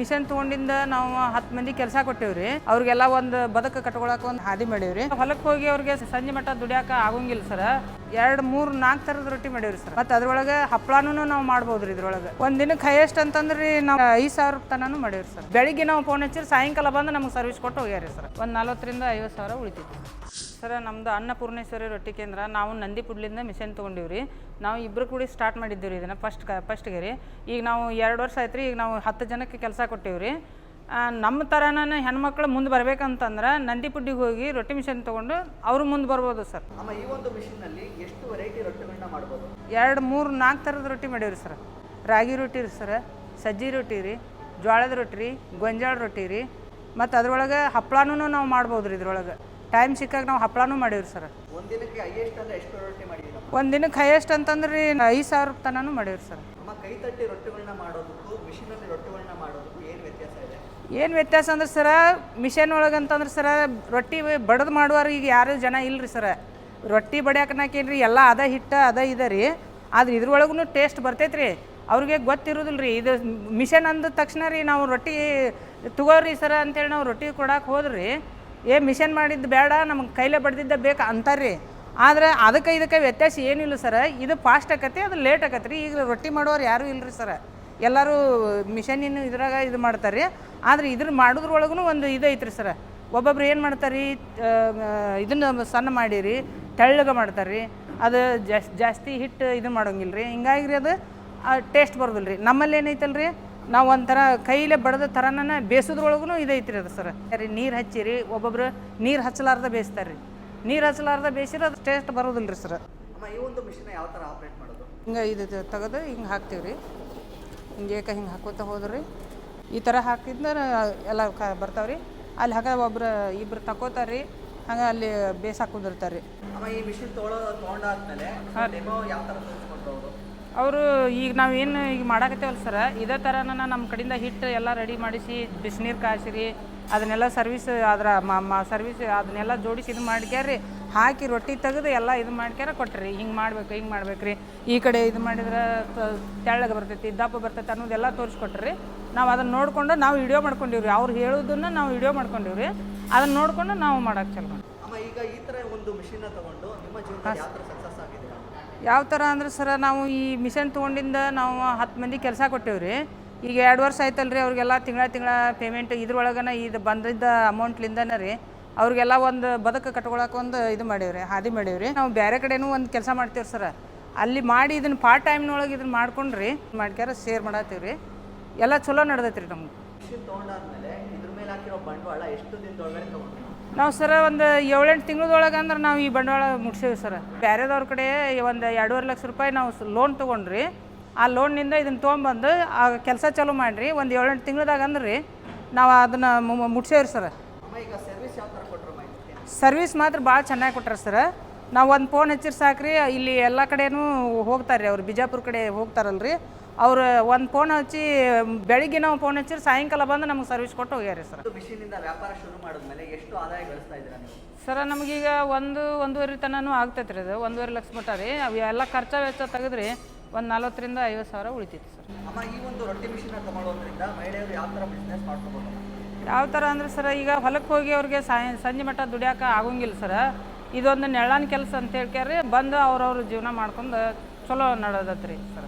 Mission ತಗೊಂಡಿಂದ ನಾವು ಹತ್ತು ಮಂದಿ ಕೆಲಸ ಕೊಟ್ಟೇವ್ರಿ. ಅವ್ರಿಗೆಲ್ಲ ಒಂದು ಬದುಕು ಕಟ್ಕೊಳಕ ಒಂದು ಹಾದಿ ಮಾಡೇವ್ರಿ. ಹೊಲಕ್ಕೆ ಹೋಗಿ ಅವ್ರಿಗೆ ಸಂಜೆ ಮಟ್ಟ ದುಡಿಯಾಕ ಆಗೋಂಗಿಲ್ಲ ಸರ್. ಎರಡು, ಮೂರು, ನಾಲ್ಕು ಥರದ ರೊಟ್ಟಿ ಮಾಡೇವ್ರಿ ಸರ್. ಮತ್ತು ಅದ್ರೊಳಗೆ ಹಪ್ಪಳನೂ ನಾವು ಮಾಡ್ಬೋದ್ರಿ ಇದ್ರೊಳಗೆ. ಒಂದು ದಿನಕ್ಕೆ ಹೈಯೆಸ್ಟ್ ಅಂತಂದ್ರಿ ನಾವು ಐದು ಸಾವಿರ ತನೂ ಮಾಡೇವ್ರಿ ಸರ್. ಬೆಳಿಗ್ಗೆ ನಾವು ಫೋನ್ ಹಚ್ಚಿರಿ ಸಾಯಂಕಾಲ ಬಂದು ನಮ್ಗೆ ಸರ್ವಿಸ್ ಕೊಟ್ಟು ಹೋಗ್ಯಾರಿ ಸರ್. ಒಂದು ನಲ್ವತ್ತರಿಂದ ಐವತ್ತು ಸಾವಿರ ಉಳಿತೈತಿ ಸರ್ ನಮ್ದು ಅನ್ನಪೂರ್ಣೇಶ್ವರಿ ರೊಟ್ಟಿ ಕೇಂದ್ರ. ನಾವು ನಂದಿಪುಡ್ಲಿಂದ ಮಿಷನ್ ತೊಗೊಂಡಿವ್ರಿ. ನಾವು ಇಬ್ಬರು ಕೂಡಿ ಸ್ಟಾರ್ಟ್ ಮಾಡಿದ್ದೀವಿ ರೀ ಇದನ್ನು ಫಸ್ಟ್ ಕ ಫಸ್ಟ್ಗೆ ರೀ. ಈಗ ನಾವು ಎರಡು ವರ್ಷ ಆಯ್ತು ರೀ ಈಗ ನಾವು ಹತ್ತು ಜನಕ್ಕೆ ಕೆಲಸ ಕೊಟ್ಟಿವಿ ರೀ ನಮ್ಮ ಥರನೇ ಹೆಣ್ಮಕ್ಳು ಮುಂದೆ ಬರ್ಬೇಕಂತಂದ್ರೆ ನಂದಿಪುಡ್ಡಿಗೆ ಹೋಗಿ ರೊಟ್ಟಿ ಮಿಷನ್ ತೊಗೊಂಡು ಅವರು ಮುಂದೆ ಬರ್ಬೋದು ಸರ್. ಈ ಒಂದು ಮಿಷಿನ್ನಲ್ಲಿ ಎಷ್ಟು ವೆರೈಟಿ ರೊಟ್ಟಿಗಳನ್ನ ಮಾಡ್ಬೋದು? ಎರಡು ಮೂರು ನಾಲ್ಕು ಥರದ ರೊಟ್ಟಿ ಮಾಡೀವ್ರಿ ಸರ್. ರಾಗಿ ರೊಟ್ಟಿ ರೀ ಸರ್ ಸಜ್ಜಿ ರೊಟ್ಟಿ ರೀ ಜೋಳದ ರೊಟ್ಟಿ ರೀ ಗೊಂಜಾಳ ರೊಟ್ಟಿ ರೀ ಮತ್ತು ಅದ್ರೊಳಗೆ ಹಪ್ಪಳನೂ ನಾವು ಮಾಡ್ಬೋದು ರೀ ಇದ್ರೊಳಗೆ. ಟೈಮ್ ಸಿಕ್ಕಾಗ ನಾವು ಹಪ್ಪಳನೂ ಮಾಡೀವ್ರಿ ಸರ್ ಒಂದು ದಿನಕ್ಕೆ ಹೈಯೆಸ್ಟ್ ಅಂತಂದ್ರೆ ರೀ ಐದು ಸಾವಿರ ತನೂ ಮಾಡೀವ್ರಿ ಸರ್ ಅಮ್ಮ ಕೈ ತಟ್ಟಿ ರೊಟ್ಟಿಗಳನ್ನ ಮಾಡೋದಕ್ಕೂ ಮಿಷಿನಲ್ಲಿ ರೊಟ್ಟಿಗಳನ್ನ ಮಾಡೋದಕ್ಕೂ ಏನು ವ್ಯತ್ಯಾಸ ಇದೆ? ಏನು ವ್ಯತ್ಯಾಸ ಅಂದ್ರೆ ಸರ ಮಿಷನ್ ಒಳಗೆ ಅಂತಂದ್ರೆ ಸರ ರೊಟ್ಟಿ ಬಡದು ಮಾಡುವಾರ ಈಗ ಯಾರು ಜನ ಇಲ್ರಿ ಸರ ರೊಟ್ಟಿ ಬಡಿಯಾಕನಾಕೇನು ರೀ ಎಲ್ಲ ಅದ ಹಿಟ್ಟ ಅದ ಇದೆ ರೀ. ಆದ್ರೆ ಇದ್ರೊಳಗೂ ಟೇಸ್ಟ್ ಬರ್ತೈತೆ ರೀ ಅವ್ರಿಗೆ ಗೊತ್ತಿರೋದಿಲ್ಲ ರೀ ಇದು ಮಿಷನ್ ಅಂದ ತಕ್ಷಣ ರೀ ನಾವು ರೊಟ್ಟಿ ತಗೋರಿ ಸರ ಅಂತೇಳಿ ನಾವು ರೊಟ್ಟಿ ಕೊಡಕ್ಕೆ ಹೋದ್ರಿ. ಏ, ಮಿಷನ್ ಮಾಡಿದ್ದು ಬೇಡ, ನಮಗೆ ಕೈಲೇ ಬಡ್ದಿದ್ದ ಬೇಕು ಅಂತಾರ್ರಿ. ಆದ್ರೆ ಅದಕ್ಕೆ ಇದಕ್ಕೆ ವ್ಯತ್ಯಾಸ ಏನಿಲ್ಲ ಸರ. ಇದು ಫಾಸ್ಟ್ ಆಕತಿ ಅದು ಲೇಟ್ ಆಕತಿ ರೀ. ಈಗ ರೊಟ್ಟಿ ಮಾಡೋರು ಯಾರೂ ಇಲ್ಲರಿ ಸರ. ಎಲ್ಲರೂ ಮಿಷನಿನ ಇದ್ರಾಗ ಇದು ಮಾಡ್ತಾರೆ ಆದರೆ ಇದ್ರ ಮಾಡೋದ್ರೊಳಗೂ ಒಂದು ಇದು ಐತ್ರಿ ಸರ. ಒಬ್ಬೊಬ್ರು ಏನು ಮಾಡ್ತಾರೆ ಇದನ್ನು ಸಣ್ಣ ಮಾಡಿರಿ, ತೆಳ್ಳಗೆ ಮಾಡ್ತಾರೆ ರೀ ಅದು ಜಾಸ್ತಿ ಜಾಸ್ತಿ ಹಿಟ್ಟು ಇದು ಮಾಡೋಂಗಿಲ್ಲ ರೀ ಹಿಂಗಾಗಿ ರೀ ಅದು ಟೇಸ್ಟ್ ಬರೋದಿಲ್ಲ ರೀ ನಮ್ಮಲ್ಲಿ ಏನೈತಲ್ಲ ರೀ ನಾವು ಒಂಥರ ಕೈಲೇ ಬಡದ ಥರನೇ ಬೇಸೋದ್ರೊಳಗೂ ಇದೈತ್ರಿ ಅದು ಸರ್. ರೀ ನೀರು ಹಚ್ಚಿರಿ ಒಬ್ಬೊಬ್ರು ನೀರು ಹಚ್ಚಲಾರ್ದ ಬೇಯಿಸ್ತಾರೆ ರೀ ನೀರು ಹಚ್ಚಲಾರ್ದ ಬೇಯಿಸಿದ್ರೆ ಅದು ಟೇಸ್ಟ್ ಬರೋದಿಲ್ಲ ರೀ ಸರ್. ಅಮ್ಮ ಈ ಒಂದು ಮಿಷಿನ್ ಯಾವ ಥರ ಆಪ್ರೇಟ್ ಮಾಡೋದು? ಹಿಂಗೆ ಇದು ತೆಗೆದು ಹಿಂಗೆ ಹಾಕ್ತೀವಿ ರೀ ಹಿಂಗೆ ಏಕ ಹಿಂಗೆ ಹಾಕೋತ ಹೋದ್ರಿ. ಈ ಥರ ಹಾಕಿದ್ರೆ ಎಲ್ಲ ಕ ಬರ್ತಾವೆ ರೀ ಅಲ್ಲಿ ಹಾಕ ಒಬ್ರು ಇಬ್ರು ತಕೋತಾರೆ ರೀ ಹಂಗೆ ಅಲ್ಲಿ ಬೇಸ್ ಹಾಕೊಂಡಿರ್ತಾರೆ ರೀ ಅಮ್ಮ ಈ ಮಿಷಿನ್ ತೊಗೊಳೋ ತೊಗೊಂಡಾದ್ಮೇಲೆ ಯಾವ ಥರ ಅವರು ಈಗ ನಾವು ಏನು ಈಗ ಮಾಡಾಕತ್ತೇವಲ್ಲ ಸರ್ ಇದೇ ಥರನ ನಮ್ಮ ಕಡೆಯಿಂದ ಹಿಟ್ಟು ಎಲ್ಲ ರೆಡಿ ಮಾಡಿಸಿ ಬಿಸಿನೀರು ಕಾಯಿಸಿರಿ ಅದನ್ನೆಲ್ಲ ಸರ್ವಿಸ್ ಅದರ ಸರ್ವಿಸ್ ಅದನ್ನೆಲ್ಲ ಜೋಡಿಸಿ ಇದು ಮಾಡ್ಕ್ಯಾರಿ ಹಾಕಿ ರೊಟ್ಟಿ ತೆಗೆದು ಎಲ್ಲ ಇದು ಮಾಡ್ಕ್ಯಾರ ಕೊಟ್ರಿ ಹಿಂಗೆ ಮಾಡ್ಬೇಕು ಹಿಂಗೆ ಮಾಡ್ಬೇಕು ರೀ ಈ ಕಡೆ ಇದು ಮಾಡಿದ್ರೆ ತೆಳ್ಳಗೆ ಬರ್ತೈತಿ ದಪ್ಪ ಬರ್ತೈತೆ ಅನ್ನೋದೆಲ್ಲ ತೋರಿಸ್ಕೊಟ್ರಿ. ನಾವು ಅದನ್ನು ನೋಡಿಕೊಂಡು ನಾವು ವಿಡಿಯೋ ಮಾಡ್ಕೊಂಡಿವ್ರಿ ಅವ್ರು ಹೇಳೋದನ್ನು ನಾವು ವಿಡಿಯೋ ಮಾಡ್ಕೊಂಡಿವ್ರಿ ಅದನ್ನು ನೋಡಿಕೊಂಡು ನಾವು ಮಾಡಕ್ಕೆ ಚಲೋ. ಈಗ ಈ ಥರ ಒಂದು ಮಿಷಿನ್ನ ತಗೊಂಡು ನಿಮ್ಮ ಜೀವನ ಸಕ್ಸಸ್ ಆಗಿದ್ದೀರಾ ಯಾವ ಥರ ಅಂದ್ರೆ ಸರ, ನಾವು ಈ ಮಿಷನ್ ತೊಗೊಂಡಿಂದ ನಾವು ಹತ್ತು ಮಂದಿ ಕೆಲಸ ಕೊಟ್ಟೇವ್ರಿ ಈಗ ಎರಡು ವರ್ಷ ಆಯ್ತಲ್ಲ ರೀ ಅವ್ರಿಗೆಲ್ಲ ತಿಂಗಳ ತಿಂಗಳ ಪೇಮೆಂಟ್ ಇದ್ರೊಳಗನ ಇದು ಬಂದಿದ್ದ ಅಮೌಂಟ್ಲಿಂದನೇ ರೀ, ಅವ್ರಿಗೆಲ್ಲ ಒಂದು ಬದುಕು ಕಟ್ಕೊಳಕ್ಕೆ ಒಂದು ಇದು ಮಾಡೇವ್ರಿ ಹಾದಿ ಮಾಡೇವ್ರಿ ನಾವು ಬೇರೆ ಕಡೆನೂ ಒಂದು ಕೆಲಸ ಮಾಡ್ತೀವಿ ಸರ. ಅಲ್ಲಿ ಮಾಡಿ ಇದನ್ನು ಪಾರ್ಟ್ ಟೈಮ್ನೊಳಗೆ ಇದನ್ನು ಮಾಡ್ಕೊಂಡ್ರಿ, ಮಾಡ್ಕ್ಯಾರ ಶೇರ್ ಮಾಡತ್ತೀವಿ ರೀ. ಎಲ್ಲ ಚಲೋ ನಡ್ದೈತೆ ರೀ ನಮ್ಗೆ ನಾವು ಸರ ಒಂದು ಏಳೆಂಟು ತಿಂಗಳದೊಳಗೆ ಅಂದ್ರೆ ನಾವು ಈ ಬಂಡವಾಳ ಮುಟ್ಸೇವಿ ಸರ್. ಬೇರೆದವ್ರ ಕಡೆ ಒಂದು ಎರಡೂವರೆ ಲಕ್ಷ ರೂಪಾಯಿ ನಾವು ಲೋನ್ ತೊಗೊಂಡ್ರಿ, ಆ ಲೋನ್ನಿಂದ ಇದನ್ನು ತೊಗೊಂಬಂದು ಆ ಕೆಲಸ ಚಾಲೂ ಮಾಡಿರಿ, ಒಂದು ಏಳೆಂಟು ತಿಂಗಳದಾಗ ಅಂದ್ರೆ ನಾವು ಅದನ್ನು ಮುಟ್ಸೇವ್ರಿ ಸರ್. ಸರ್ವಿಸ್ ಮಾತ್ರ ಭಾಳ ಚೆನ್ನಾಗಿ ಕೊಟ್ಟಾರೆ ಸರ್. ನಾವು ಒಂದು ಫೋನ್ ಹಚ್ಚಿರ್ ಸಾಕ್ರಿ, ಇಲ್ಲಿ ಎಲ್ಲ ಕಡೆಯೂ ಹೋಗ್ತಾರೆ ರೀ ಅವ್ರು, ಬಿಜಾಪುರ ಕಡೆ ಹೋಗ್ತಾರಲ್ರಿ. ಅವ್ರು ಒಂದು ಫೋನ್ ಹಚ್ಚಿ ಬೆಳಿಗ್ಗೆ ನಾವು ಫೋನ್ ಹಚ್ಚಿರಿ ಸಾಯಂಕಾಲ ಬಂದು ನಮ್ಗೆ ಸರ್ವಿಸ್ ಕೊಟ್ಟು ಹೋಗ್ಯಾರ ಸರ್. ಮಿಷಿನಿಂದ ವ್ಯಾಪಾರ ಶುರು ಮಾಡಿದ್ಮೇಲೆ ಎಷ್ಟು ಆದಾಯ ಗಳಿಸ್ತಾ ಇದ್ದೀರಾ ನೀವು? ಸರ ನಮಗೀಗ ಒಂದು ಒಂದೂವರೆ ತನೂ ಆಗ್ತೈತೆ ರೀ ಅದು. ಒಂದೂವರೆ ಲಕ್ಷ ಮಟ್ಟ ರೀ. ಅವು ಎಲ್ಲ ಖರ್ಚ ವೆಚ್ಚ ತೆಗೆದ್ರಿ ಒಂದು ನಲ್ವತ್ತರಿಂದ ಐವತ್ತು ಸಾವಿರ ಉಳಿತೈತಿ ಸರ್. ಅಮ್ಮ ಈ ಒಂದು ರೊಟ್ಟಿ ಮಿಷಿನ ತಗೊಳ್ಳೋದ್ರಿಂದ ಮಹಿಳೆಯರು ಯಾವ ಥರ ಬಿಸ್ನೆಸ್ ಮಾಡ್ಕೋಬೋದು? ಯಾವ ಥರ ಅಂದ್ರೆ ಸರ ಈಗ ಹೊಲಕ್ಕೆ ಹೋಗಿ ಅವ್ರಿಗೆ ಸಾಯ ಸಂಜೆ ಮಟ್ಟ ದುಡಿಯೋಕೆ ಆಗೋಂಗಿಲ್ಲ ಸರ್. ಇದೊಂದು ನೆಳ್ಳನ ಕೆಲಸ ಅಂತ ಹೇಳ್ಕ್ಯಾರಿ ಬಂದು ಅವ್ರವ್ರ ಜೀವನ ಮಾಡ್ಕೊಂಡು ಚಲೋ ನಡೆದತ್ರಿ ಸರ್.